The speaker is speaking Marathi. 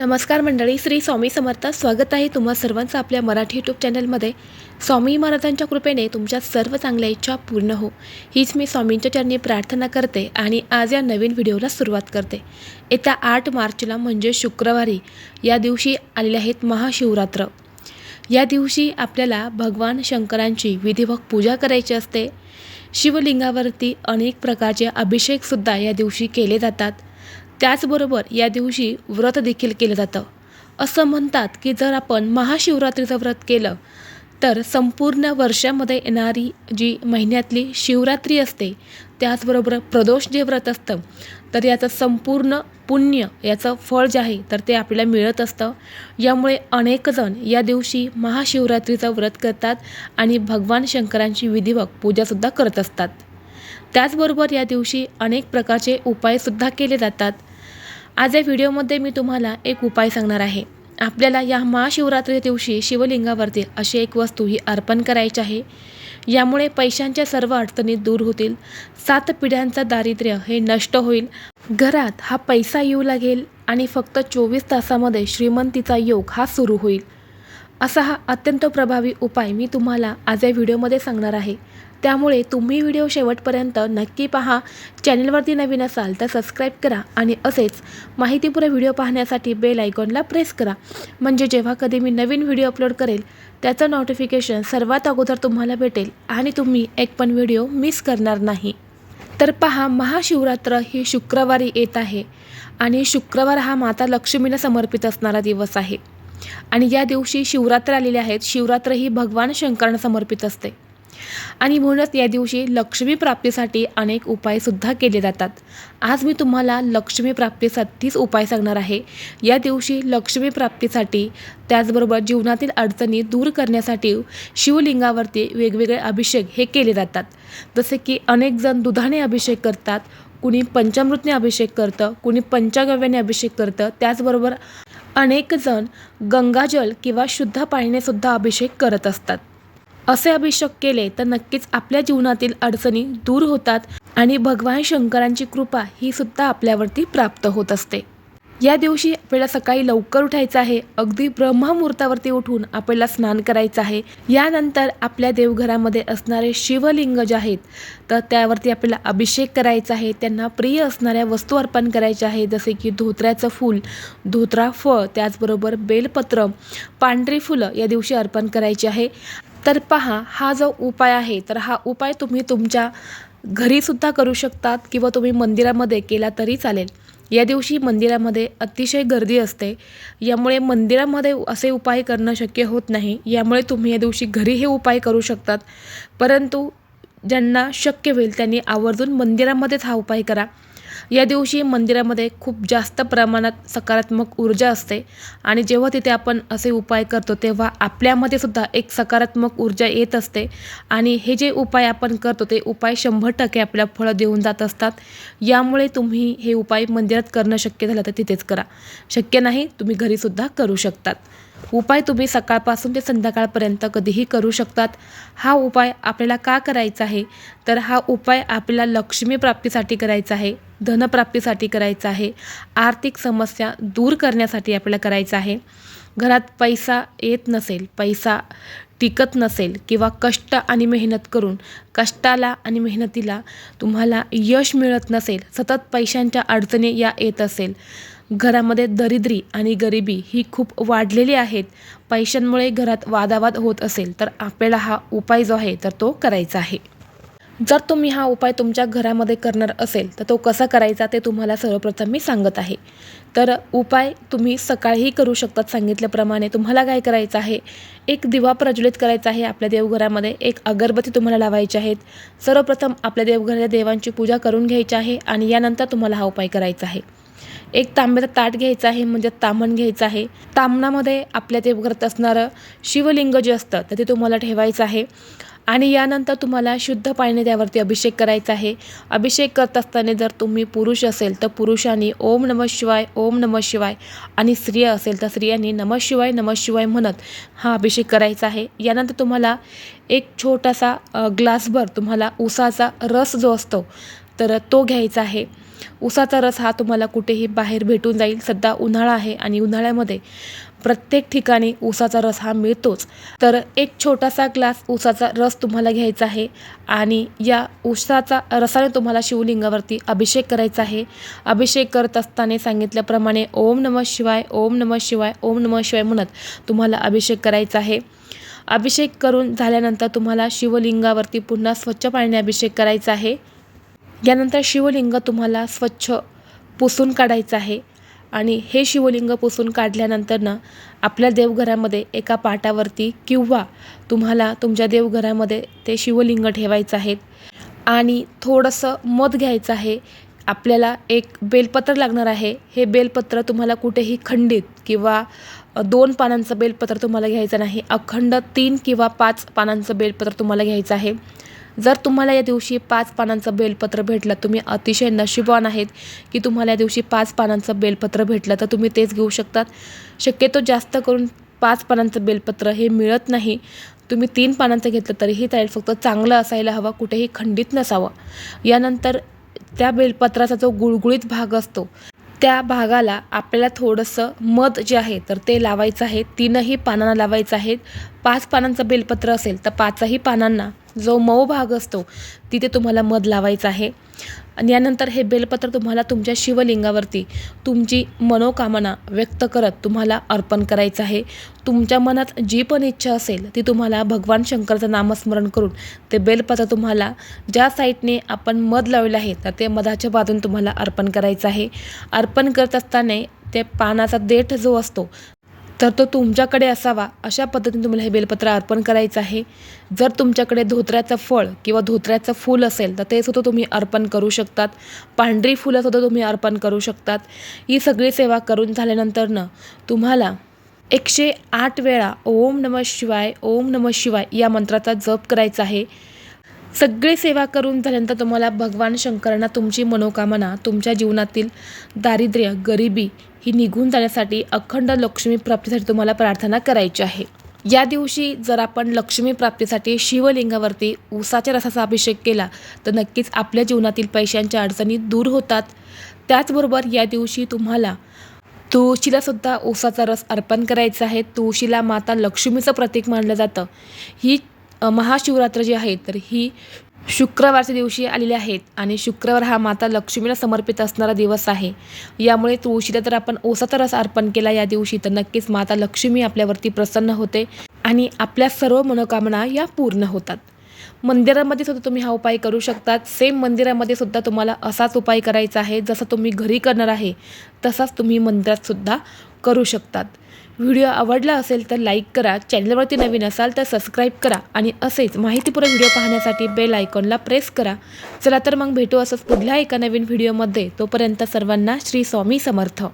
नमस्कार मंडळी श्री स्वामी समर्थ. स्वागत आहे तुम्हा सर्वांचं आपल्या मराठी यूट्यूब चॅनलमध्ये. स्वामी महाराजांच्या कृपेने तुमच्या सर्व चांगल्या इच्छा पूर्ण हो. हीच मी स्वामींच्या चरणी प्रार्थना करते आणि आज या नवीन व्हिडिओला सुरुवात करते. येत्या आठ मार्चला म्हणजे शुक्रवारी या दिवशी आलेले आहेत महाशिवरात्र. या दिवशी आपल्याला भगवान शंकरांची विधिवत पूजा करायची असते. शिवलिंगावरती अनेक प्रकारचे अभिषेकसुद्धा या दिवशी केले जातात. त्याचबरोबर या दिवशी व्रत देखील केलं जातं. असं म्हणतात की जर आपण महाशिवरात्रीचं व्रत केलं तर संपूर्ण वर्षामध्ये येणारी जी महिन्यातली शिवरात्री असते त्याचबरोबर प्रदोष जे व्रत असतं तर याचं संपूर्ण पुण्य याचं फळ जे आहे तर ते आपल्याला मिळत असतं. यामुळे अनेकजण या दिवशी महाशिवरात्रीचं व्रत करतात आणि भगवान शंकरांची विधिवत पूजासुद्धा करत असतात. त्याचबरोबर या दिवशी अनेक प्रकारचे उपायसुद्धा केले जातात. आज या व्हिडिओमध्ये मी तुम्हाला एक उपाय सांगणार आहे. आपल्याला या महाशिवरात्री दिवशी शिवलिंगावरती अशी एक वस्तू ही अर्पण करायची आहे. यामुळे पैशांच्या सर्व अडचणी दूर होतील. सात पिढ्यांचं दारिद्र्य हे नष्ट होईल. घरात हा पैसा येऊ लागेल आणि फक्त चोवीस तासामध्ये श्रीमंतीचा योग हा सुरू होईल. असा हा अत्यंत प्रभावी उपाय मी तुम्हाला आज या व्हिडिओमध्ये सांगणार आहे. त्यामुळे तुम्ही व्हिडिओ शेवटपर्यंत नक्की पहा. चॅनलवरती नवीन असाल तर सबस्क्राईब करा आणि असेच माहितीपूर व्हिडिओ पाहण्यासाठी बेल आयकॉनला प्रेस करा. म्हणजे जेव्हा कधी मी नवीन व्हिडिओ अपलोड करेल त्याचं नोटिफिकेशन सर्वात अगोदर तुम्हाला भेटेल आणि तुम्ही एक पण व्हिडिओ मिस करणार नाही. तर पहा महाशिवरात्र ही शुक्रवारी येत आहे आणि शुक्रवार हा माता लक्ष्मीला समर्पित असणारा दिवस आहे. आणि या दिवशी शिवरात्र आलेले आहेत. शिवरात्र ही भगवान शंकरांना समर्पित असते. आणि म्हणूनच या दिवशी लक्ष्मी प्राप्तीसाठी अनेक उपायसुद्धा केले जातात. आज मी तुम्हाला लक्ष्मी प्राप्तीसाठीच उपाय सांगणार आहे. या दिवशी लक्ष्मी प्राप्तीसाठी त्याचबरोबर जीवनातील अडचणी दूर करण्यासाठी शिवलिंगावरती वेगवेगळे अभिषेक हे केले जातात. जसे की अनेक जण दुधाने अभिषेक करतात कुणी पंचामृतने अभिषेक करतं कुणी पंचगव्याने अभिषेक करतं. त्याचबरोबर अनेक जण गंगाजल किंवा शुद्ध पाण्याने सुद्धा अभिषेक करत असतात. असे अभिषेक केले तर नक्कीच आपल्या जीवनातील अडचणी दूर होतात आणि भगवान शंकरांची कृपा ही सुद्धा आपल्यावरती प्राप्त होत असते. या दिवशी आपल्याला सकाळी लवकर उठायचं आहे. अगदी ब्रह्ममुहूर्तावरती उठून आपल्याला स्नान करायचं आहे. यानंतर आपल्या देवघरामध्ये असणारे शिवलिंग जे आहेत तर त्यावरती आपल्याला अभिषेक करायचा आहे. त्यांना प्रिय असणाऱ्या वस्तू अर्पण करायच्या आहे जसे की धोत्र्याचं फूल धोत्रा फळ त्याचबरोबर बेलपत्र पांढरी फुलं या दिवशी अर्पण करायची आहे. तर पहा हा जो उपाय आहे तर हा उपाय तुम्ही तुमच्या घरीसुद्धा करू शकतात किंवा तुम्ही मंदिरामध्ये केला तरी चालेल. या दिवशी मंदिरामध्ये अतिशय गर्दी असते. यामुळे मंदिरामध्ये असे उपाय करणं शक्य होत नाही. यामुळे तुम्ही या दिवशी घरी हे उपाय करू शकतात. परंतु ज्यांना शक्य होईल त्यांनी आवर्जून मंदिरामध्येच हा उपाय करा. या दिवशी मंदिरामध्ये खूप जास्त प्रमाणात सकारात्मक ऊर्जा असते. आणि जेव्हा तिथे आपण असे उपाय करतो तेव्हा आपल्यामध्ये सुद्धा एक सकारात्मक ऊर्जा येत असते. आणि हे जे उपाय आपण करतो ते उपाय शंभर टक्के आपल्या फळं देऊन जात असतात. यामुळे तुम्ही हे उपाय मंदिरात करणं शक्य झालं तर तिथेच करा. शक्य नाही तुम्ही घरीसुद्धा करू शकतात. उपाय तुम्ही सकाळपासून ते संध्याकाळपर्यंत कधीही करू शकतात. हा उपाय आपल्याला का करायचा आहे? तर हा उपाय आपल्याला लक्ष्मी प्राप्तीसाठी करायचा आहे धनप्राप्तीसाठी करायचा आहे आर्थिक समस्या दूर करण्यासाठी आपल्याला करायचा आहे. घरात पैसा येत नसेल पैसा टिकत नसेल किंवा कष्ट आणि मेहनत करून कष्टाला आणि मेहनतीला तुम्हाला यश मिळत नसेल सतत पैशांच्या अडचणी या येत असेल घरामध्ये दरिद्री आणि गरिबी ही खूप वाढलेली आहेत. पैशांमुळे घरात वादावाद होत असेल तर आपल्याला हा उपाय जो आहे तर तो करायचा आहे. जर तुम्ही हा उपाय तुमच्या घरामध्ये करणार असेल तर तो कसा करायचा ते तुम्हाला सर्वप्रथम मी सांगत आहे. तर उपाय तुम्ही सकाळीही करू शकतात. सांगितल्याप्रमाणे तुम्हाला काय करायचं आहे? एक दिवा प्रज्वलित करायचा आहे आपल्या देवघरामध्ये. एक अगरबत्ती तुम्हाला लावायची आहेत. सर्वप्रथम आपल्या देवघराच्या देवांची पूजा करून घ्यायची आहे आणि यानंतर तुम्हाला हा उपाय करायचा आहे. एक तांब्याचं ताट घ्यायचं आहे म्हणजे तामण घ्यायचं आहे. तामणामध्ये आपल्या ते देवघरात असणारं शिवलिंग जे असतं तर ते तुम्हाला ठेवायचं आहे. आणि यानंतर तुम्हाला शुद्ध पाण्याने त्यावरती अभिषेक करायचा आहे. अभिषेक करत असताना जर तुम्ही पुरुष असेल तर पुरुषांनी ओम नम शिवाय ओम नम शिवाय आणि स्त्रिया असेल तर स्त्रियांनी नम शिवाय नम शिवाय म्हणत हा अभिषेक करायचा आहे. यानंतर तुम्हाला एक छोटासा ग्लासभर तुम्हाला उसाचा रस जो असतो तर तो घ्यायचा आहे. उसाचा रस हा तुम्हाला कुठेही बाहेर भेटून जाईल. सध्या उन्हाळा आहे आणि उन्हाळ्यामध्ये प्रत्येक ठिकाणी उसाचा रस हा मिळतोच. तर एक छोटासा ग्लास उसाचा रस तुम्हाला घ्यायचा आहे आणि या उसाचा रसाने तुम्हाला शिवलिंगावरती अभिषेक करायचा आहे. अभिषेक करत असताना सांगितल्याप्रमाणे ओम नमः शिवाय ओम नमः शिवाय ओम नमः शिवाय म्हणत तुम्हाला अभिषेक करायचा आहे. अभिषेक करून झाल्यानंतर तुम्हाला शिवलिंगावरती पुन्हा स्वच्छ पाण्याने अभिषेक करायचा आहे. यानंतर शिवलिंग तुम्हाला स्वच्छ पुसून काढायचं आहे. आणि हे शिवलिंग पुसून काढल्यानंतर ना आपल्या देवघरामध्ये एका पाटावरती किंवा तुम्हाला तुमच्या देवघरामध्ये ते शिवलिंग ठेवायचं आहे. आणि थोडंसं मध घ्यायचं आहे. आपल्याला एक बेलपत्र लागणार आहे. हे बेलपत्र तुम्हाला कुठेही खंडित किंवा दोन पानांचं बेलपत्र तुम्हाला घ्यायचं नाही. अखंड तीन किंवा पाच पानांचं बेलपत्र तुम्हाला घ्यायचं आहे. जर तुम्हाला या दिवशी पाच पानांचं बेलपत्र भेटलं तुम्ही अतिशय नशीबवान आहेत की तुम्हाला या दिवशी पाच पानांचं बेलपत्र भेटलं तर तुम्ही तेच घेऊ शकतात. शक्यतो जास्त करून पाच पानांचं बेलपत्र हे मिळत नाही. तुम्ही तीन पानांचं घेतलं तरीही चालेल फक्त चांगलं असायला हवं कुठेही खंडित नसावं. यानंतर त्या बेलपत्राचा जो गुळगुळीत भाग असतो त्या भागाला आपल्याला थोडंसं मध जे आहे तर ते लावायचं आहे. तीनही पानांना लावायचं आहे. पाच पानांचं बेलपत्र असेल तर पाचही पानांना जो मऊ भाग असतो तिथे तुम्हाला मध लावायचं आहे. आणि यानंतर हे बेलपत्र तुम्हाला तुमच्या शिवलिंगावरती तुमची मनोकामना व्यक्त करत तुम्हाला अर्पण करायचं आहे. तुमच्या मनात जी पण इच्छा असेल ती तुम्हाला भगवान शंकरचं नामस्मरण करून ते बेलपत्र तुम्हाला ज्या साईडने आपण मध लावलेलं आहे तर ते मधाच्या बाजून तुम्हाला अर्पण करायचं आहे. अर्पण करत असताना ते पानाचा देठ जो असतो तर तो तुमच्याकडे असावा अशा पद्धतीने तुम्हाला हे बेलपत्र अर्पण करायचं आहे. जर तुमच्याकडे धोत्र्याचं फळ किंवा धोत्र्याचं फूल असेल तर ते सुद्धा तुम्ही अर्पण करू शकतात. पांढरी फुलंसुद्धा तुम्ही अर्पण करू शकतात. ही सगळी सेवा करून झाल्यानंतरनं तुम्हाला एकशे आठ वेळा ओम नमः शिवाय ओम नमः शिवाय या मंत्राचा जप करायचा आहे. सगळी सेवा करून झाल्यानंतर तुम्हाला भगवान शंकरांना तुमची मनोकामना तुमच्या जीवनातील दारिद्र्य गरिबी ही निघून जाण्यासाठी अखंड लक्ष्मी प्राप्तीसाठी तुम्हाला प्रार्थना करायची आहे. या दिवशी जर आपण लक्ष्मी प्राप्तीसाठी शिवलिंगावरती ऊसाच्या रसाचा अभिषेक केला तर नक्कीच आपल्या जीवनातील पैशांच्या अडचणी दूर होतात. त्याचबरोबर या दिवशी तुम्हाला तुळशीलासुद्धा उसाचा ऊसाचा रस अर्पण करायचा आहे. तुळशीला माता लक्ष्मीचं प्रतीक मानलं जातं. ही महाशिवरात्र जी आहे तर ही शुक्रवारच्या दिवशी आलेली आहेत आणि शुक्रवार हा माता लक्ष्मीला समर्पित असणारा दिवस आहे. यामुळे तुळशीला तर आपण ओसाचा रस अर्पण केला या दिवशी तर नक्कीच माता लक्ष्मी आपल्यावरती प्रसन्न होते आणि आपल्या सर्व मनोकामना या पूर्ण होतात. मंदिरामध्ये सुद्धा तुम्ही हा उपाय करू शकतात. सेम मंदिरामध्ये सुद्धा तुम्हाला असाच उपाय करायचा आहे. जसं तुम्ही घरी करणार आहे तसाच तुम्ही मंदिरात सुद्धा करू शकतात. व्हिडिओ आवडला असेल तर लाईक करा चॅनलवरती नवीन असाल तर सबस्क्राईब करा आणि असेच माहितीपूर्ण व्हिडिओ पाहण्यासाठी बेल आयकॉनला प्रेस करा. चला तर मग भेटू असंच पुढल्या एका नवीन व्हिडिओमध्ये. तोपर्यंत सर्वांना श्री स्वामी समर्थ.